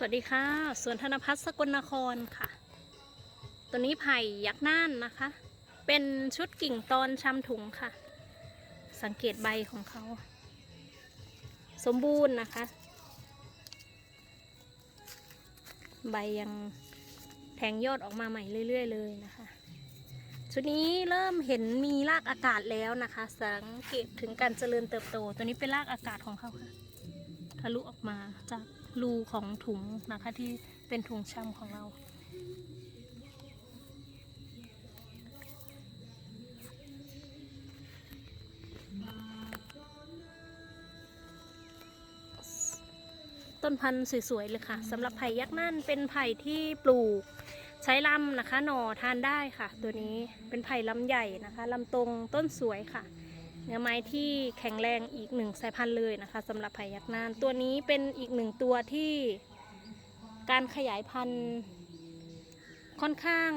สวัสดีค่ะ สวนธนพัฒน์สกลนครค่ะ ตัวนี้ไผ่ยักษ์น่านนะคะ เป็นชุดกิ่งตอนชำถุงค่ะ สังเกตใบของเขา สมบูรณ์นะคะ ใบยังแทงยอดออกมาใหม่เรื่อย ๆ เลยนะคะ ชุดนี้เริ่มเห็นมีรากอากาศแล้วนะคะ สังเกตถึงการเจริญเติบโต ตัวนี้เป็นรากอากาศของเขาค่ะ ทะลุออกมาจาก รูของถุงนะคะที่เป็นถุงชำของเรา ต้นพันธุ์สวยๆเลยค่ะสำหรับไผ่ยักษ์นั่นเป็นไผ่ที่ปลูกใช้ลำนะคะ หน่อทานได้ค่ะ ตัวนี้เป็นไผ่ลำใหญ่นะคะลำตรงต้นสวยค่ะ เนื้อไม้ที่แข็งแรงอีกหนึ่งสายพันธุ์เลยนะคะสำหรับไผ่ยักน่านตัวนี้เป็นอีกหนึ่งตัวที่การขยายพันธุ์ค่อนข้าง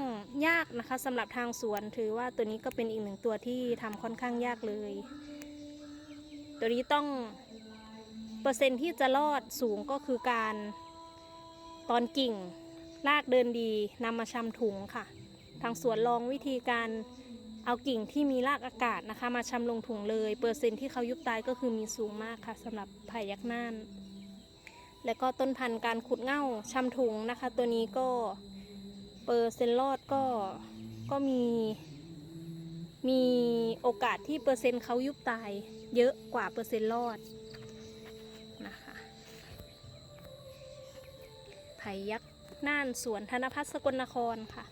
ยากนะคะสำหรับทางสวนถือว่าตัวนี้ก็เป็นอีกหนึ่งตัวที่ทำค่อนข้างยากเลย ตัวนี้ต้องเปอร์เซ็นต์ที่จะรอดสูงก็คือการตอนกิ่งรากเดินดีนำมาชำถุงค่ะ ทางสวนลองวิธีการ เอากิ่งที่มีรากอากาศนะคะ มาชำลงถุงเลย เปอร์เซ็นที่เขายุบตายก็คือมีสูงมากค่ะสำหรับไผ่ยักษ์น่าน และก็ต้นพันธุ์การขุดเง่าชำถุงนะคะ ตัวนี้ก็เปอร์เซ็นต์รอดก็ก็มีมีโอกาสที่เปอร์เซ็นต์เขายุบตาย เยอะกว่าเปอร์เซ็นต์รอดนะคะไผ่ยักษ์น่านสวนธนพัฒน์สกลนครค่ะ